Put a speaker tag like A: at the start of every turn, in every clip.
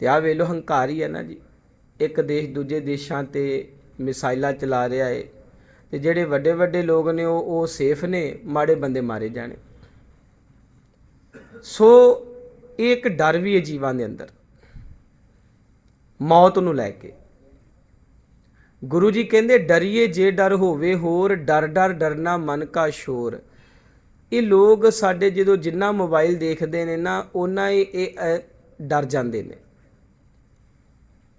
A: ਤੇ ਆ ਵੇਲੋ ਹੰਕਾਰੀ ਹੈ ਨਾ ਜੀ। ਇੱਕ ਦੇਸ਼ ਦੂਜੇ ਦੇਸ਼ਾਂ ਤੇ ਮਿਸਾਈਲਾਂ ਚਲਾ ਰਿਹਾ ਏ ਤੇ ਜਿਹੜੇ ਵੱਡੇ ਵੱਡੇ ਲੋਕ ਨੇ ਉਹ ਉਹ ਸੇਫ ਨੇ, ਮਾੜੇ ਬੰਦੇ ਮਾਰੇ ਜਾਣੇ। ਸੋ ਇਹ ਇੱਕ ਡਰ ਵੀ ਹੈ ਜੀਵਾਂ ਦੇ ਅੰਦਰ। ਮੌਤ ਨੂੰ ਲੈ ਕੇ। ਗੁਰੂ ਜੀ ਕਹਿੰਦੇ, ਡਰੀਏ ਜੇ ਡਰ ਹੋਵੇ ਹੋਰ, ਡਰ ਡਰ ਡਰਨਾ ਮਨ ਕਾ ਸ਼ੋਰ। ਇਹ ਲੋਕ ਸਾਡੇ ਜਦੋਂ ਜਿੰਨਾ ਮੋਬਾਈਲ ਦੇਖਦੇ ਨੇ ਨਾ, ਉਹਨਾਂ ਹੀ ਇਹ ਡਰ ਜਾਂਦੇ ਨੇ।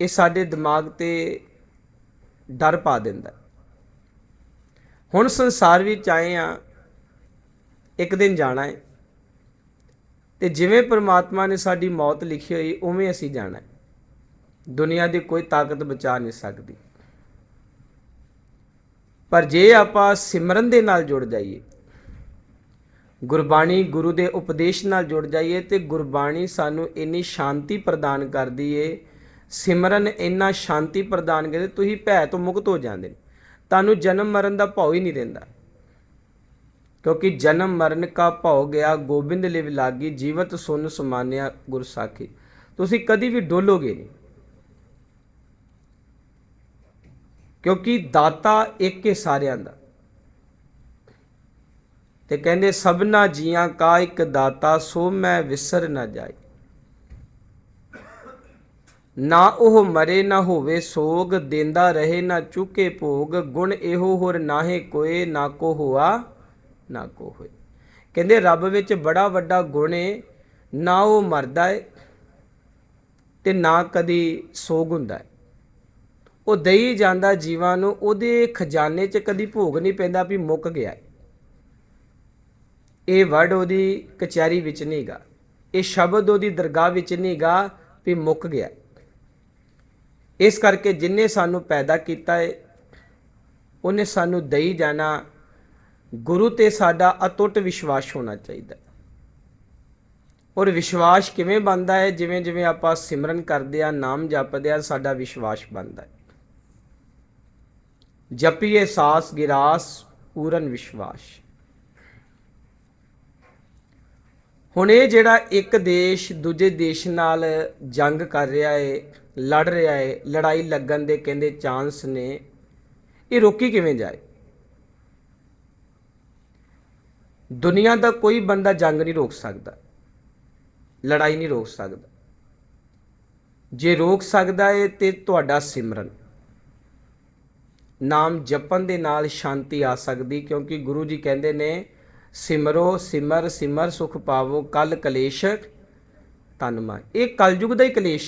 A: ਇਹ ਸਾਡੇ ਦਿਮਾਗ ਤੇ ਡਰ ਪਾ ਦਿੰਦਾ ਹੁਣ ਸੰਸਾਰ ਵਿੱਚ ਆਏ ਆ ਇੱਕ ਦਿਨ ਜਾਣਾ ਹੈ ਤੇ ਜਿਵੇਂ ਪ੍ਰਮਾਤਮਾ ਨੇ ਸਾਡੀ ਮੌਤ ਲਿਖੀ ਹੋਈ, ਉਵੇਂ ਅਸੀਂ ਜਾਣਾ ਹੈ। ਦੁਨੀਆ ਦੀ ਕੋਈ ਤਾਕਤ ਬਚਾ ਨਹੀਂ ਸਕਦੀ। ਪਰ ਜੇ ਆਪਾਂ ਸਿਮਰਨ ਦੇ ਨਾਲ ਜੁੜ ਜਾਈਏ, ਗੁਰਬਾਣੀ ਗੁਰੂ ਦੇ ਉਪਦੇਸ਼ ਨਾਲ ਜੁੜ ਜਾਈਏ ਤੇ ਗੁਰਬਾਣੀ ਸਾਨੂੰ ਇੰਨੀ ਸ਼ਾਂਤੀ ਪ੍ਰਦਾਨ ਕਰਦੀ ਏ ਸਿਮਰਨ ਇੰਨਾ ਸ਼ਾਂਤੀ ਪ੍ਰਦਾਨ ਕਰਦੇ, ਤੁਸੀਂ ਭੈ ਤੋਂ ਮੁਕਤ ਹੋ ਜਾਂਦੇ ਨੇ। ਤੁਹਾਨੂੰ ਜਨਮ ਮਰਨ ਦਾ ਭਉ ਹੀ ਨਹੀਂ ਰਹਿੰਦਾ ਕਿਉਂਕਿ ਜਨਮ ਮਰਨ ਕਾ ਭਉ ਗਿਆ, ਗੋਬਿੰਦ ਲਿਵ ਲਾਗੀ, ਜੀਵਤ ਸੁਨ ਸਮਾਨਿਆ ਗੁਰ ਸਾਖੀ। ਤੁਸੀਂ ਕਦੀ ਵੀ ਡੋਲੋਗੇ ਨਹੀਂ। ਕਿਉਂਕਿ ਦਾਤਾ ਇੱਕ ਹੀ ਸਾਰਿਆਂ ਦਾ। ਤੇ ਕਹਿੰਦੇ, ਸਭਨਾ ਜੀਆਂ ਕਾ ਇੱਕ ਦਾਤਾ, ਸੋ ਮੈਂ ਵਿਸਰ ਨਾ ਜਾਏ। ਨਾ ਉਹ ਮਰੇ ਨਾ ਹੋਵੇ ਸੋਗ, ਦੇਂਦਾ ਰਹੇ ਨਾ ਚੁੱਕੇ ਭੋਗ, ਗੁਣ ਇਹੋ ਹੋਰ ਨਾਹੇ ਕੋਏ, ਨਾ ਕੋ ਹੋਆ, ਨਾ ਕੋ ਹੋਏ। ਕਹਿੰਦੇ ਰੱਬ ਵਿੱਚ ਬੜਾ ਵੱਡਾ ਗੁਣ ਏ, ਨਾ ਉਹ ਮਰਦਾ ਏ ਤੇ ਨਾ ਕਦੀ ਸੋਗ ਹੁੰਦਾ ਏ। ਉਹ ਦੇਈ ਜਾਂਦਾ ਜੀਵਾਂ ਨੂੰ, ਉਹਦੇ ਖਜ਼ਾਨੇ 'ਚ ਕਦੀ ਭੋਗ ਨਹੀਂ ਪੈਂਦਾ ਵੀ ਮੁੱਕ ਗਿਆ ਇਹ ਵਰਡ ਉਹਦੀ ਕਚਹਿਰੀ ਵਿੱਚ ਨਹੀਂਗਾ ਇਹ ਸ਼ਬਦ ਉਹਦੀ ਦਰਗਾਹ ਵਿੱਚ ਨਹੀਂਗਾ ਵੀ ਮੁੱਕ ਗਿਆ ਇਸ ਕਰਕੇ ਜਿਨੇ ਸਾਨੂੰ ਪੈਦਾ ਕੀਤਾ ਹੈ ਉਹਨੇ ਸਾਨੂੰ ਦਈ ਜਾਣਾ। ਗੁਰੂ ਤੇ ਸਾਡਾ ਅਟੁੱਟ ਵਿਸ਼ਵਾਸ ਹੋਣਾ ਚਾਹੀਦਾ। ਹੈ। ਔਰ ਵਿਸ਼ਵਾਸ ਕਿਵੇਂ ਬਣਦਾ ਹੈ ਜਿਵੇਂ ਜਿਵੇਂ ਆਪਾਂ ਸਿਮਰਨ ਕਰਦੇ ਆ, ਨਾਮ ਜਪਦੇ ਆ, ਸਾਡਾ ਵਿਸ਼ਵਾਸ ਬਣਦਾ ਹੈ ਜਪੀਏ ਸਾਸ ਗਿਰਾਸ, ਪੂਰਨ ਵਿਸ਼ਵਾਸ। ਹੁਣ ਇਹ ਜਿਹੜਾ ਇੱਕ ਦੇਸ਼ ਦੂਜੇ ਦੇਸ਼ ਨਾਲ ਜੰਗ ਕਰ ਰਿਹਾ ਹੈ ਲੜ ਰਿਹਾ ਏ ਲੜਾਈ ਲੱਗਣ ਦੇ ਕਹਿੰਦੇ ਚਾਂਸ ਨੇ। ਇਹ ਰੋਕੀ ਕਿਵੇਂ ਜਾਏ? ਦੁਨੀਆ ਦਾ ਕੋਈ ਬੰਦਾ ਜੰਗ ਨਹੀਂ ਰੋਕ ਸਕਦਾ, ਲੜਾਈ ਨਹੀਂ ਰੋਕ ਸਕਦਾ। ਜੇ ਰੋਕ ਸਕਦਾ ਹੈ ਤੇ ਤੁਹਾਡਾ ਸਿਮਰਨ। ਨਾਮ ਜਪਣ ਦੇ ਨਾਲ ਸ਼ਾਂਤੀ ਆ ਸਕਦੀ, ਕਿਉਂਕਿ ਗੁਰੂ ਜੀ ਕਹਿੰਦੇ ਨੇ, ਸਿਮਰੋ ਸਿਮਰ ਸਿਮਰ ਸੁਖ ਪਾਵੋ, ਕਲ ਕਲੇਸ਼ ਤਨ ਮਾ ਇਹ ਕਲਯੁਗ ਦਾ ਹੀ ਕਲੇਸ਼